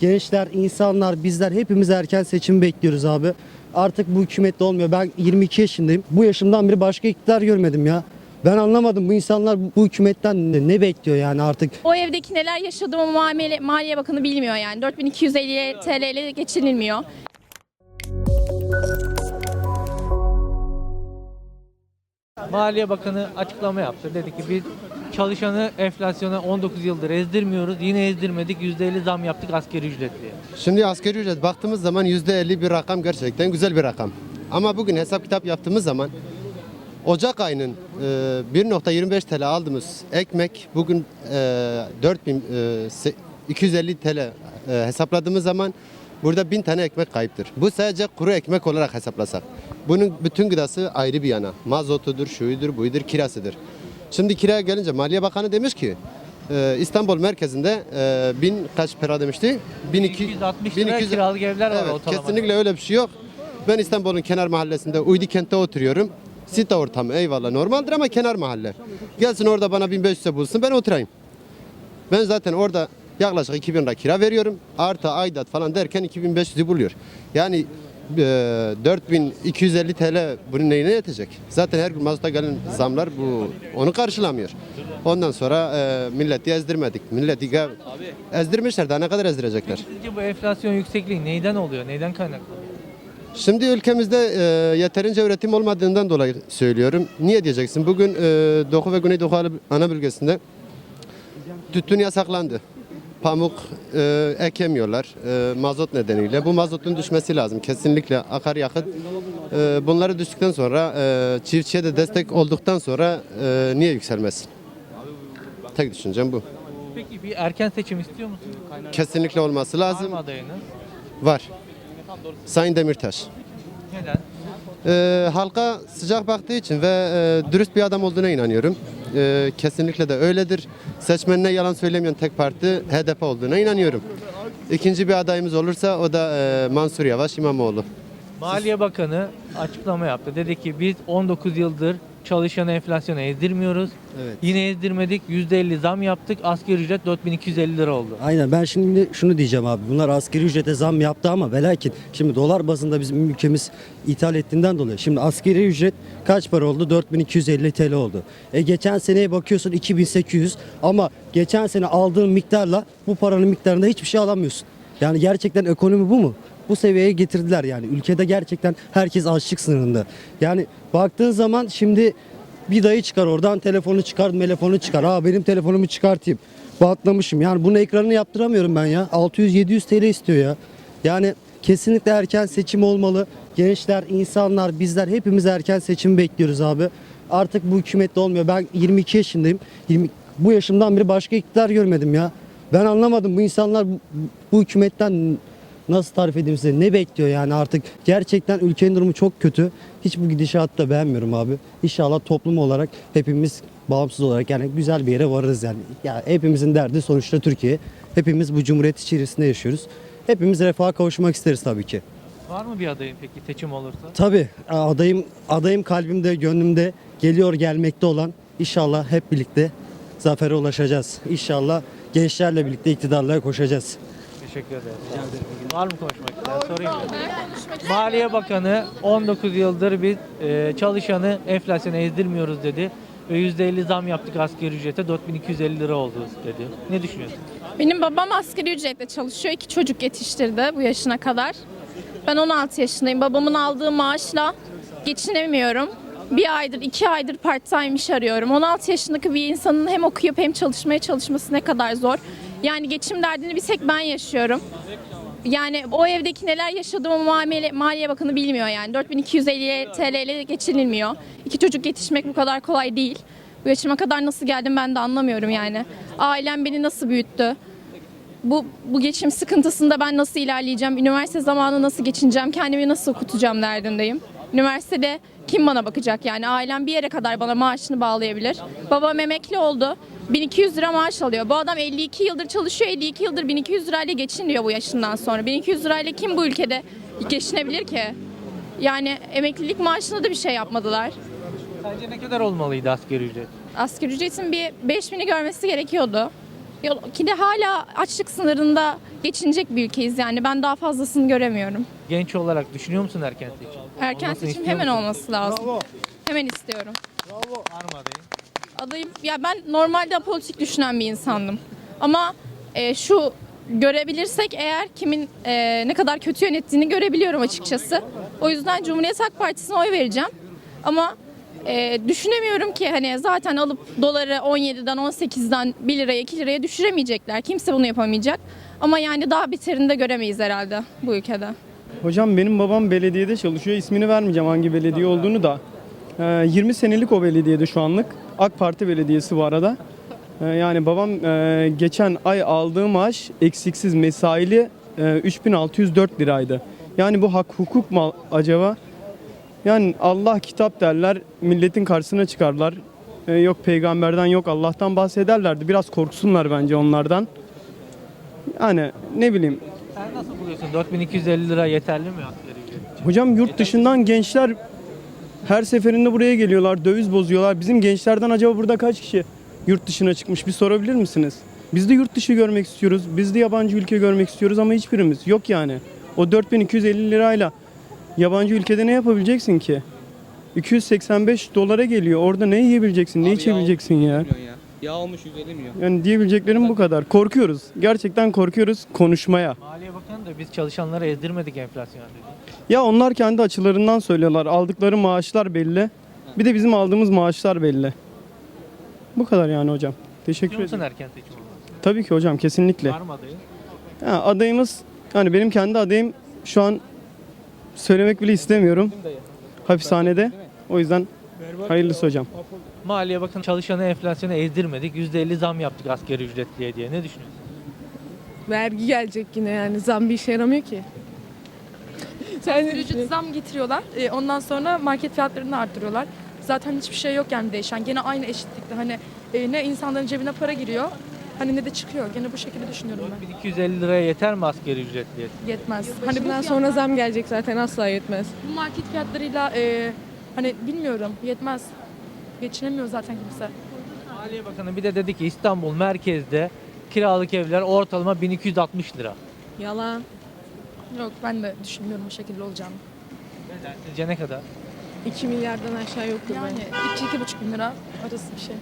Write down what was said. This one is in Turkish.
gençler, insanlar, bizler hepimiz erken seçim bekliyoruz abi. Artık bu hükümette olmuyor. Ben 22 yaşındayım. Bu yaşımdan beri başka iktidar görmedim ya. Ben anlamadım bu insanlar bu hükümetten ne, ne bekliyor yani artık. O evdeki neler yaşadığımı muamele, Maliye Bakanı bilmiyor yani. 4250 TL ile geçinilmiyor. Maliye Bakanı açıklama yaptı. Dedi ki biz çalışanı enflasyona 19 yıldır ezdirmiyoruz. Yine ezdirmedik. %50 zam yaptık asgari ücretliye. Şimdi asgari ücret baktığımız zaman %50 bir rakam gerçekten güzel bir rakam. Ama bugün hesap kitap yaptığımız zaman Ocak ayının e, 1.25 TL aldığımız ekmek bugün e, 4000 e, se- 250 TL e, hesapladığımız zaman burada 1000 tane ekmek kayıptır. Bu sadece kuru ekmek olarak hesaplasak. Bunun bütün gıdası ayrı bir yana. Mazotudur, şuyudur, buyudur, kirasıdır. Şimdi kiraya gelince Maliye Bakanı demiş ki e, İstanbul merkezinde e, bin kaç para demişti? 1200 1260 lira kiralık evler var Evet, kesinlikle öyle bir şey yok. Ben İstanbul'un kenar mahallesinde Uydu kentte oturuyorum. Site ortamı eyvallah normaldir ama kenar mahalle. Gelsin orada bana 1500'e bulsun ben oturayım. Ben zaten orada yaklaşık 2000 lira kira veriyorum. Artı aidat falan derken 2500'ü buluyor. Yani e, 4250 TL bunun neyine yetecek? Zaten her gün mazota gelen zamlar bu onu karşılamıyor. Ondan sonra e, milleti ezdirmedik. Milleti ga- ezdirmişler daha ne kadar ezdirecekler? Sizce bu enflasyon yüksekliği neyden oluyor? Neyden kaynaklı? Şimdi ülkemizde e, yeterince üretim olmadığından dolayı söylüyorum. Niye diyeceksin? Bugün e, Doğu ve Güneydoğu ana bölgesinde tütün yasaklandı. Pamuk e, ekemiyorlar e, mazot nedeniyle. Bu mazotun düşmesi lazım. Kesinlikle akaryakıt. E, bunları düştükten sonra e, çiftçiye de destek olduktan sonra e, niye yükselmesin? Tek düşüncem bu. Peki bir erken seçim istiyor musunuz? Kesinlikle olması lazım. Var. Sayın Demirtaş. Neden? Ee, halka sıcak baktığı için ve e, dürüst bir adam olduğuna inanıyorum. Ee, kesinlikle de öyledir. Seçmenine yalan söylemeyen tek parti HDP olduğuna inanıyorum. İkinci bir adayımız olursa o da e, Mansur Yavaş İmamoğlu. Maliye Bakanı açıklama yaptı. Dedi ki biz 19 yıldır çalışanı enflasyona ezdirmiyoruz. Evet. Yine ezdirmedik. %50 zam yaptık. Asgari ücret 4250 lira oldu. Aynen ben şimdi şunu diyeceğim abi. Bunlar asgari ücrete zam yaptı ama ve lakin şimdi dolar bazında bizim ülkemiz ithal ettiğinden dolayı. Şimdi asgari ücret kaç para oldu? 4250 TL oldu. E geçen seneye bakıyorsun 2800 ama geçen sene aldığın miktarla bu paranın miktarında hiçbir şey alamıyorsun. Yani gerçekten ekonomi bu mu? Bu seviyeye getirdiler yani. Ülkede gerçekten herkes açlık sınırında. Yani baktığın zaman şimdi bir dayı çıkar oradan telefonu çıkar, telefonu çıkar. Aa benim telefonumu çıkartayım. Batlamışım. Yani bunun ekranını yaptıramıyorum ben ya. 600-700 TL istiyor ya. Yani kesinlikle erken seçim olmalı. Gençler, insanlar, bizler hepimiz erken seçim bekliyoruz abi. Artık bu hükümette olmuyor. Ben 22 yaşındayım. 20, bu yaşımdan beri başka iktidar görmedim ya. Ben anlamadım bu insanlar bu, bu hükümetten nasıl tarif edeyim size ne bekliyor yani artık gerçekten ülkenin durumu çok kötü. Hiç bu gidişatı da beğenmiyorum abi. İnşallah toplum olarak hepimiz bağımsız olarak yani güzel bir yere varırız yani. Ya hepimizin derdi sonuçta Türkiye. Hepimiz bu cumhuriyet içerisinde yaşıyoruz. Hepimiz refaha kavuşmak isteriz tabii ki. Var mı bir adayın peki seçim olursa? Tabii adayım adayım kalbimde, gönlümde geliyor gelmekte olan inşallah hep birlikte zafere ulaşacağız. İnşallah gençlerle birlikte iktidarlara koşacağız. Teşekkür ederim. Var mı konuşmak isteyen? Sorayım. mı? Maliye Bakanı 19 yıldır biz e, çalışanı enflasyona ezdirmiyoruz dedi. Ve %50 zam yaptık asgari ücrete 4250 lira oldu dedi. Ne düşünüyorsun? Benim babam asgari ücretle çalışıyor. İki çocuk yetiştirdi bu yaşına kadar. Ben 16 yaşındayım. Babamın aldığı maaşla geçinemiyorum. Bir aydır, iki aydır part time iş arıyorum. 16 yaşındaki bir insanın hem okuyup hem çalışmaya çalışması ne kadar zor. Yani geçim derdini bir tek ben yaşıyorum. Yani o evdeki neler yaşadığımı muamele, Maliye Bakanı bilmiyor yani. 4250 TL ile geçinilmiyor. İki çocuk yetişmek bu kadar kolay değil. Bu yaşıma kadar nasıl geldim ben de anlamıyorum yani. Ailem beni nasıl büyüttü? Bu, bu geçim sıkıntısında ben nasıl ilerleyeceğim? Üniversite zamanı nasıl geçineceğim? Kendimi nasıl okutacağım derdindeyim. Üniversitede kim bana bakacak yani? Ailem bir yere kadar bana maaşını bağlayabilir. Babam emekli oldu. 1200 lira maaş alıyor. Bu adam 52 yıldır çalışıyor. 52 yıldır 1200 lirayla geçiniyor bu yaşından sonra. 1200 lirayla kim bu ülkede geçinebilir ki? Yani emeklilik maaşına da bir şey yapmadılar. Sence ne kadar olmalıydı asgari ücret? Asgari ücretin bir 5000'i görmesi gerekiyordu. Ki de hala açlık sınırında geçinecek bir ülkeyiz yani. Ben daha fazlasını göremiyorum. Genç olarak düşünüyor musun erken seçim? Erken Olmasını seçim istiyor hemen musun? olması lazım. Hemen istiyorum. Var mı adayın? Adayım ya ben normalde politik düşünen bir insandım. Ama e, şu görebilirsek eğer kimin e, ne kadar kötü yönettiğini görebiliyorum açıkçası. O yüzden Cumhuriyet Halk Partisi'ne oy vereceğim. Ama e, düşünemiyorum ki hani zaten alıp doları 17'den 18'den 1 liraya 2 liraya düşüremeyecekler. Kimse bunu yapamayacak. Ama yani daha biterini de göremeyiz herhalde bu ülkede. Hocam benim babam belediyede çalışıyor. İsmini vermeyeceğim hangi belediye olduğunu da. Ee, 20 senelik o belediyede şu anlık. AK Parti belediyesi bu arada. Ee, Yani babam e, geçen ay aldığı maaş eksiksiz mesaili e, 3604 liraydı. Yani bu hak hukuk mu acaba? Yani Allah kitap derler, milletin karşısına çıkarlar. Ee, Yok peygamberden yok Allah'tan bahsederlerdi. Biraz korksunlar bence onlardan. Yani ne bileyim Sen nasıl buluyorsun? 4250 lira yeterli mi asgari ücret? Hocam yurt dışından gençler her seferinde buraya geliyorlar, döviz bozuyorlar. Bizim gençlerden acaba burada kaç kişi yurt dışına çıkmış bir sorabilir misiniz? Biz de yurt dışı görmek istiyoruz. Biz de yabancı ülke görmek istiyoruz ama hiçbirimiz yok yani. O 4250 lirayla yabancı ülkede ne yapabileceksin ki? 285 dolara geliyor. Orada ne yiyebileceksin, ne Abi içebileceksin ya? 150 milyon ya. Yağ olmuş 150 milyon. Yani diyebileceklerim bu kadar. Korkuyoruz. Gerçekten korkuyoruz konuşmaya. Maliye Bakanı da biz çalışanları ezdirmedik enflasyon dedi. Ya onlar kendi açılarından söylüyorlar. Aldıkları maaşlar belli. Bir de bizim aldığımız maaşlar belli. Bu kadar yani hocam. Teşekkür musun ederim. erken seçim olmasını? Tabii ki hocam kesinlikle. Var mı adayın? Ha, adayımız yani benim kendi adayım şu an söylemek bile istemiyorum. Hapishanede. O yüzden hayırlısı hocam. Maliye Bakanı çalışanı enflasyona ezdirmedik. %50 zam yaptık asgari ücretliye diye. Ne düşünüyorsun? Vergi gelecek yine yani zam bir işe yaramıyor ki. Sen Ücret zam getiriyorlar. E, Ondan sonra market fiyatlarını arttırıyorlar. Zaten hiçbir şey yok yani değişen. Gene aynı eşitlikte. Hani e, ne insanların cebine para giriyor. Hani ne de çıkıyor. Gene bu şekilde düşünüyorum ben. 4250 liraya yeter mi asgari ücretliye? Yetmez. Hani bu, bundan sonra zam gelecek zaten asla yetmez. bu market fiyatlarıyla e, hani bilmiyorum yetmez. Geçinemiyor zaten kimse. Maliye Bakanı bir de dedi ki İstanbul merkezde kiralık evler ortalama 1260 lira. Yalan. Yok ben de düşünmüyorum bu şekilde olacağını. Sizce ne kadar? 2 milyardan aşağı yoktur Yani bence. 2-2,5 bin lira arası bir şey.